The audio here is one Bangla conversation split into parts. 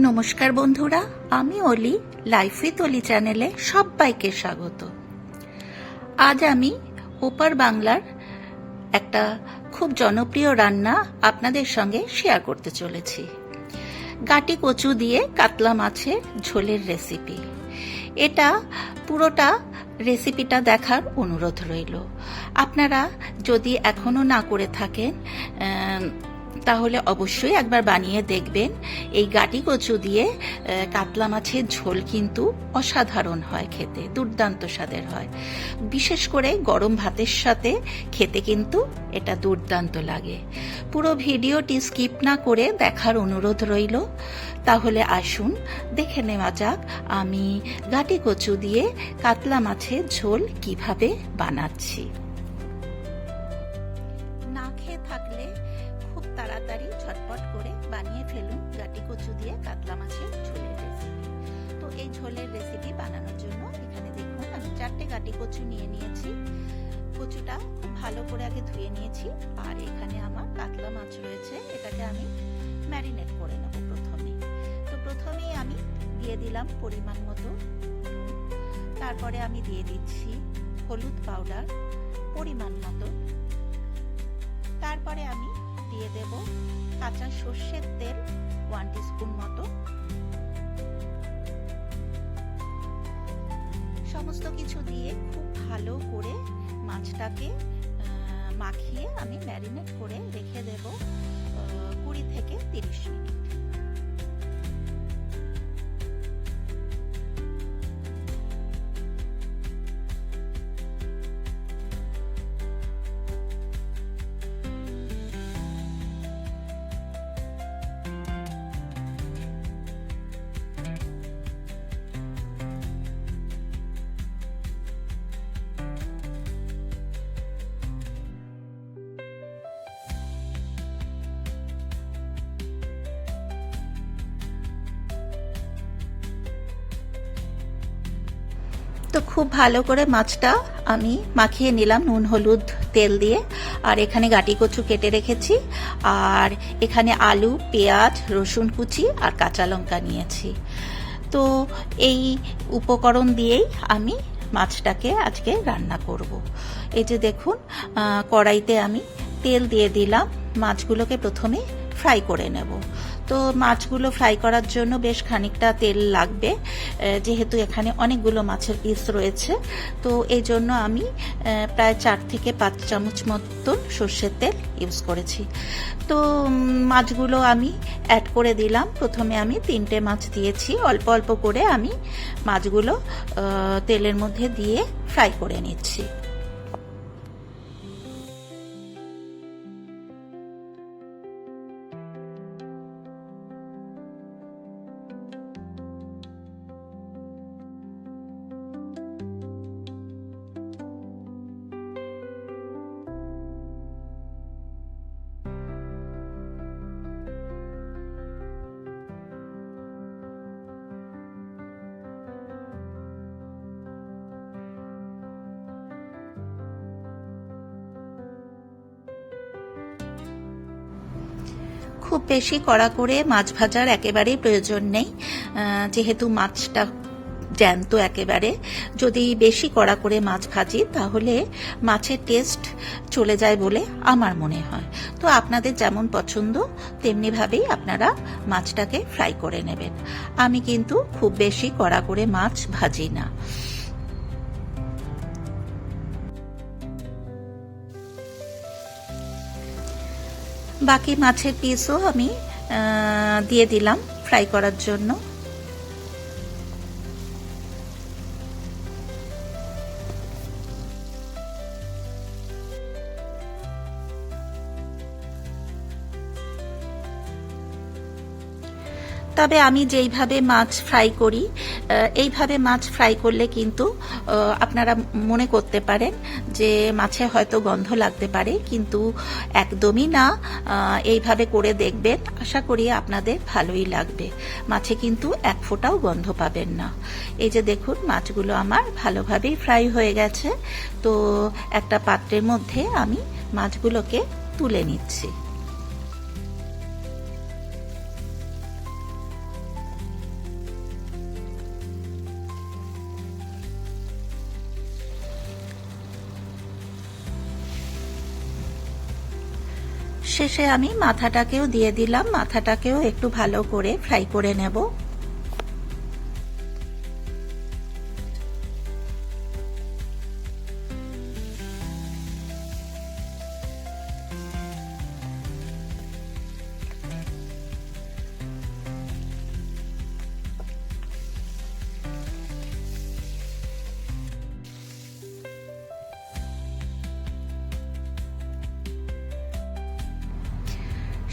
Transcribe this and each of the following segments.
নমস্কার বন্ধুরা, আমি অলি, লাইফ উইথ অলি চ্যানেলে সবাইকে স্বাগত। আজ আমি ওপার বাংলার একটা খুব জনপ্রিয় রান্না আপনাদের সঙ্গে শেয়ার করতে চলেছি। গাটি কচু দিয়ে কাতলা মাছের ঝোলের রেসিপি। এটা পুরোটা রেসিপিটা দেখার অনুরোধ রইল। আপনারা যদি এখনও না করে থাকেন তাহলে অবশ্যই একবার বানিয়ে দেখবেন। এই গাটি কচু দিয়ে কাতলা মাছের ঝোল কিন্তু অসাধারণ হয় খেতে, দুর্দান্ত স্বাদের হয়। বিশেষ করে গরম ভাতের সাথে খেতে কিন্তু এটা দুর্দান্ত লাগে। পুরো ভিডিওটি স্কিপ না করে দেখার অনুরোধ রইল। তাহলে আসুন, দেখে নেওয়া যাক আমি গাটি কচু দিয়ে কাতলা মাছের ঝোল কীভাবে বানাচ্ছি। তাড়াতাড়ি ঝটপট করে বানিয়ে ফেলুন গাটি কচু দিয়ে কাতলা মাছের ঝোলের রেসিপি তো এই ঝোলের রেসিপি বানানোর জন্য এখানে দেখুন, আমি চারটে গাটি কচু নিয়ে নিয়েছি। কচুটা খুব ভালো করে আগে ধুয়ে নিয়েছি, আর এখানে আমার কাতলা মাছ রয়েছে, এটাকে আমি ম্যারিনেট করে নেব প্রথমে। তো প্রথমেই আমি দিয়ে দিলাম পরিমাণ মতো। তারপরে আমি দিয়ে দিচ্ছি হলুদ পাউডার পরিমাণ মতো। তারপরে আমি দিয়ে দেব কাঁচা সর্ষের তেল ওয়ান স্পুন মতো। সমস্ত কিছু দিয়ে খুব ভালো করে মাছটাকে মাখিয়ে আমি ম্যারিনেট করে রেখে দেব কুড়ি থেকে তিরিশ মিনিট। তো খুব ভালো করে মাছটা আমি মাখিয়ে নিলাম নুন, হলুদ, তেল দিয়ে। আর এখানে গাটি কচু কেটে রেখেছি। আর এখানে আলু, পেঁয়াজ, রসুন কুচি আর কাঁচা লঙ্কা নিয়েছি। তো এই উপকরণ দিয়েই আমি মাছটাকে আজকে রান্না করব। এই যে দেখুন কড়াইতে আমি তেল দিয়ে দিলাম। মাছগুলোকে প্রথমে ফ্রাই করে নেব। তো মাছগুলো ফ্রাই করার জন্য বেশ খানিকটা তেল লাগবে যেহেতু এখানে অনেকগুলো মাছের পিস রয়েছে। তো এই জন্য আমি প্রায় চার থেকে পাঁচ চামচ মতন সর্ষের তেল ইউজ করেছি। তো মাছগুলো আমি অ্যাড করে দিলাম। প্রথমে আমি তিনটে মাছ দিয়েছি। অল্প অল্প করে আমি মাছগুলো তেলের মধ্যে দিয়ে ফ্রাই করে নিচ্ছি। খুব বেশি কড়া করে মাছ ভাজার একেবারেই প্রয়োজন নেই। যেহেতু মাছটা জ্যান্ত একেবারে, যদি বেশি কড়া করে মাছ ভাজি, তাহলে মাছের টেস্ট চলে যায় বলে আমার মনে হয়। তো আপনাদের যেমন পছন্দ, তেমনিভাবেই আপনারা মাছটাকে ফ্রাই করে নেবেন। আমি কিন্তু খুব বেশি কড়া করে মাছ ভাজি না। বাকি মাছের পিসও আমি দিয়ে দিলাম ফ্রাই করার জন্য। তবে আমি যেইভাবে মাছ ফ্রাই করি এইভাবে মাছ ফ্রাই করলে কিন্তু আপনারা মনে করতে পারেন যে মাছে হয়তো গন্ধ লাগতে পারে, কিন্তু একদমই না। এইভাবে করে দেখবেন, আশা করি আপনাদের ভালোই লাগবে। মাছে কিন্তু এক ফোঁটাও গন্ধ পাবেন না। এই যে দেখুন, মাছগুলো আমার ভালোভাবেই ফ্রাই হয়ে গেছে। তো একটা পাত্রের মধ্যে আমি মাছগুলোকে তুলে নিচ্ছি। শেষে আমি মাথাটাকেও দিয়ে দিলাম মাথাটাকেও একটু ভালো করে ফ্রাই করে নেব।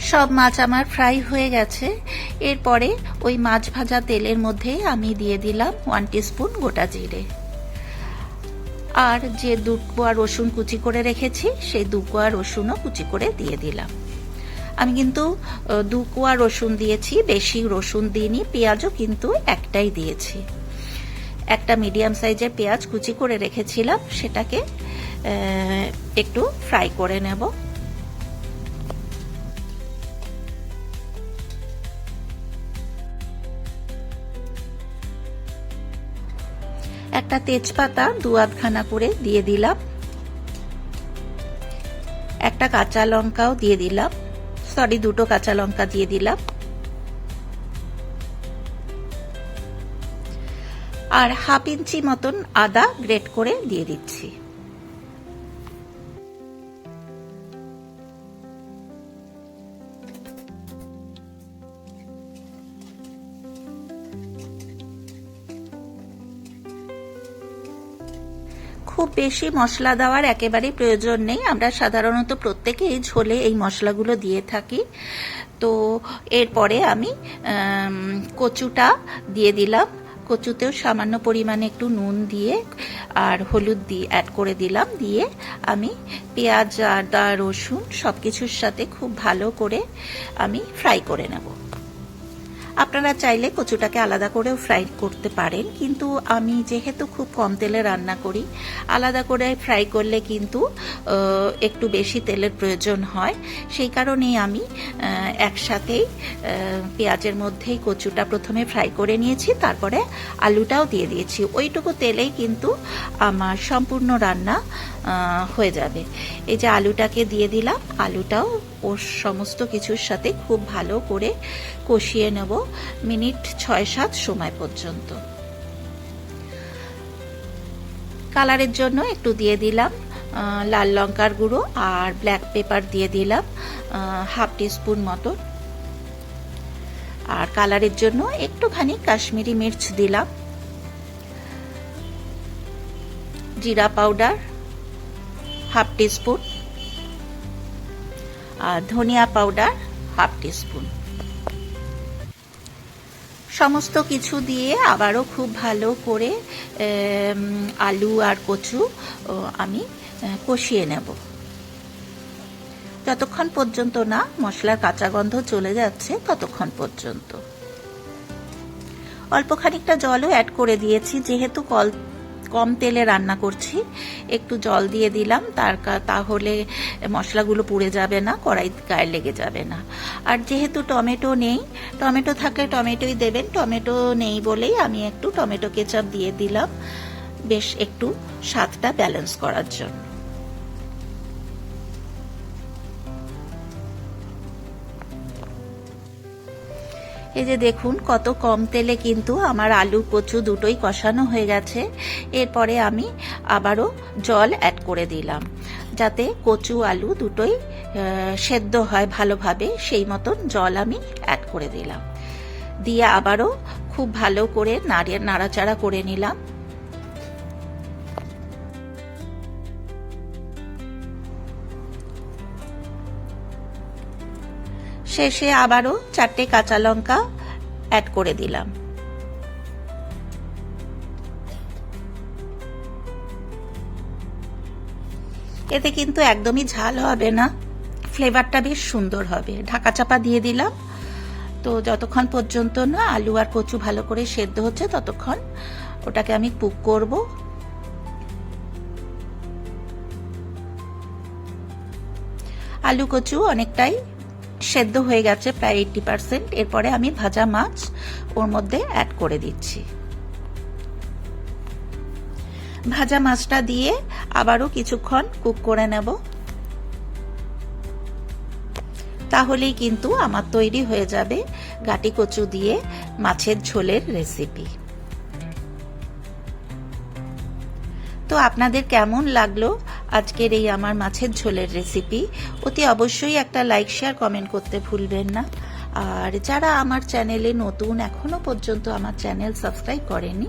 সব মাছ আমার ফ্রাই হয়ে গেছে। এরপরে ওই মাছ ভাজা তেলের মধ্যে আমি দিয়ে দিলাম ওয়ান স্পুন গোটা জিরে। আর যে দু কোয়া রসুন কুচি করে রেখেছি, সেই দু কোয়া রসুনও কুচি করে দিয়ে দিলাম। আমি কিন্তু দু কোয়া রসুন দিয়েছি, বেশি রসুন দিইনি, পেঁয়াজও কিন্তু একটাই দিয়েছি। একটা মিডিয়াম সাইজের পেঁয়াজ কুচি করে রেখেছিলাম, সেটাকে একটু ফ্রাই করে নেব। একটা তেজপাতা দু আধখানা করে দিয়ে দিলাম। একটা কাঁচা লঙ্কাও দিয়ে দিলাম। সরি দুটো কাঁচা লঙ্কা দিয়ে দিলাম। আর হাফ ইঞ্চি মতন আদা গ্রেট করে দিয়ে দিচ্ছি। খুব বেশি মশলা দেওয়ার একেবারেই প্রয়োজন নেই। আমরা সাধারণত প্রত্যেকেই ঝোলে এই মশলাগুলো দিয়ে থাকি। তো এরপরে আমি কচুটা দিয়ে দিলাম। কচুতেও সামান্য পরিমাণে একটু নুন দিয়ে আর হলুদ দিয়ে অ্যাড করে দিলাম। দিয়ে আমি পেঁয়াজ, আদা, রসুন সব কিছুর সাথে খুব ভালো করে আমি ফ্রাই করে নেব। আপনারা চাইলে কচুটাকে আলাদা করেও ফ্রাই করতে পারেন, কিন্তু আমি যেহেতু খুব কম তেলে রান্না করি, আলাদা করে ফ্রাই করলে কিন্তু একটু বেশি তেলের প্রয়োজন হয়। সেই কারণেই আমি একসাথেই পেঁয়াজের মধ্যেই কচুটা প্রথমে ফ্রাই করে নিয়েছি, তারপরে আলুটাও দিয়ে দিয়েছি। ওইটুকু তেলেই কিন্তু আমার সম্পূর্ণ রান্না হয়ে যাবে। এই যে আলুটাকে দিয়ে দিলাম, আলুটাও ওর সমস্ত কিছুর সাথে খুব ভালো করে কষিয়ে নেব মিনিট ছয় সাত সময় পর্যন্ত। কালারের জন্য একটু দিয়ে দিলাম লাল লঙ্কার গুঁড়ো আর ব্ল্যাক পেপার দিয়ে দিলাম হাফ টিস্পুন মতো। আর কালারের জন্য একটুখানি কাশ্মীরি মির্চ দিলাম। জিরা পাউডার হাফ টিস্পুন। আর ধনিয়া পাউডার হাফ টিস্পুন। সমস্ত কিছু দিয়ে আবারও খুব ভালো করে আলু আর কচু আমি কষিয়ে নেব। যতক্ষণ পর্যন্ত না মশলার কাঁচা গন্ধ চলে যাচ্ছে, ততক্ষণ পর্যন্ত। অল্প খানিকটা জলও অ্যাড করে দিয়েছি, যেহেতু কল কম তেলে রান্না করছি। একটু জল দিয়ে দিলাম, তার তাহলে মশলাগুলো পুড়ে যাবে না কড়াই গায়ে লেগে যাবে না। আর যেহেতু টমেটো নেই, টমেটো থাকলে টমেটোই দেবেন, টমেটো নেই বলেই আমি একটু টমেটো কেচাপ দিয়ে দিলাম। বেশ একটু স্বাদটা ব্যালেন্স করার জন্য। এই যে দেখুন, কত কম তেলে কিন্তু আমার আলু, কচু দুটোই কষানো হয়ে গেছে। এরপরে আমি আবারও জল অ্যাড করে দিলাম, যাতে কচু, আলু দুটোই সেদ্ধ হয় ভালোভাবে। সেই মতন জল আমি অ্যাড করে দিলাম। দিয়ে আবারও খুব ভালো করে নাড়িয়ে, নাড়াচাড়া করে নিলাম। শেষে আবারও চারটে কাঁচা লঙ্কা অ্যাড করে দিলাম। এতে কিন্তু একদমই ঝাল হবে না। ফ্লেভারটা বেশ সুন্দর হবে। ঢাকা চাপা দিয়ে দিলাম। তো যতক্ষণ পর্যন্ত না আলু আর কচু ভালো করে সেদ্ধ হচ্ছে ততক্ষণ ওটাকে আমি কুক করব। আলু কচু অনেকটাই সেদ্ধ হয়ে গেছে প্রায় এইটটি পার্সেন্ট এরপরে আমি ভাজা মাছ ওর মধ্যে অ্যাড করে দিচ্ছি। ভাজা মাছটা দিয়ে আবারও কিছুক্ষণ কুক করে নেব। তাহলেই কিন্তু আমার তৈরি হয়ে যাবে গাটি কচু দিয়ে মাছের ঝোলের রেসিপি তো আপনাদের কেমন লাগল আজকের এই আমার মাছের ঝোলের রেসিপি অতি অবশ্যই একটা লাইক শেয়ার কমেন্ট করতে ভুলবেন না। আর যারা আমার চ্যানেলে নতুন, এখনও পর্যন্ত আমার চ্যানেল সাবস্ক্রাইব করেনি,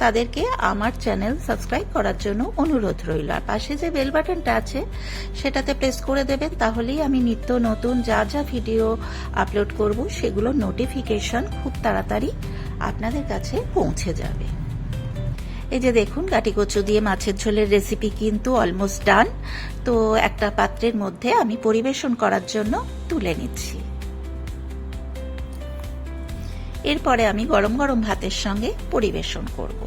তাদেরকে আমার চ্যানেল সাবস্ক্রাইব করার জন্য অনুরোধ রইল। আর পাশে যে বেল বাটনটা আছে, সেটাতে প্রেস করে দেবেন, তাহলেই আমি নিত্য নতুন যা যা ভিডিও আপলোড করব, সেগুলো নোটিফিকেশন খুব তাড়াতাড়ি আপনাদের কাছে পৌঁছে যাবে। এই যে দেখুন, গাটি কচু দিয়ে মাছের ঝোলের রেসিপি কিন্তু অলমোস্ট ডান তো একটা পাত্রের মধ্যে আমি পরিবেশন করার জন্য তুলে নিচ্ছি। এরপরে আমি গরম গরম ভাতের সঙ্গে পরিবেশন করব।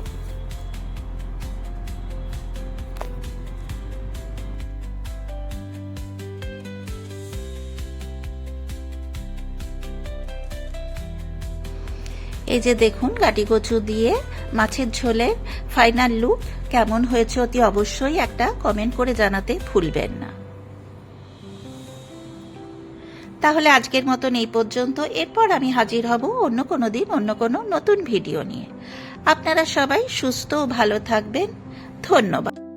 এই যে দেখুন, গাটি কচু দিয়ে মাছের ঝোলে ফাইনাল লুক কেমন হয়েছে অতি অবশ্যই একটা কমেন্ট করে জানাতে ভুলবেন না। তাহলে আজকের মতন এই পর্যন্ত। এরপর আমি হাজির হব অন্য কোনো দিন, অন্য কোনো নতুন ভিডিও নিয়ে। আপনারা সবাই সুস্থ ও ভালো থাকবেন। ধন্যবাদ।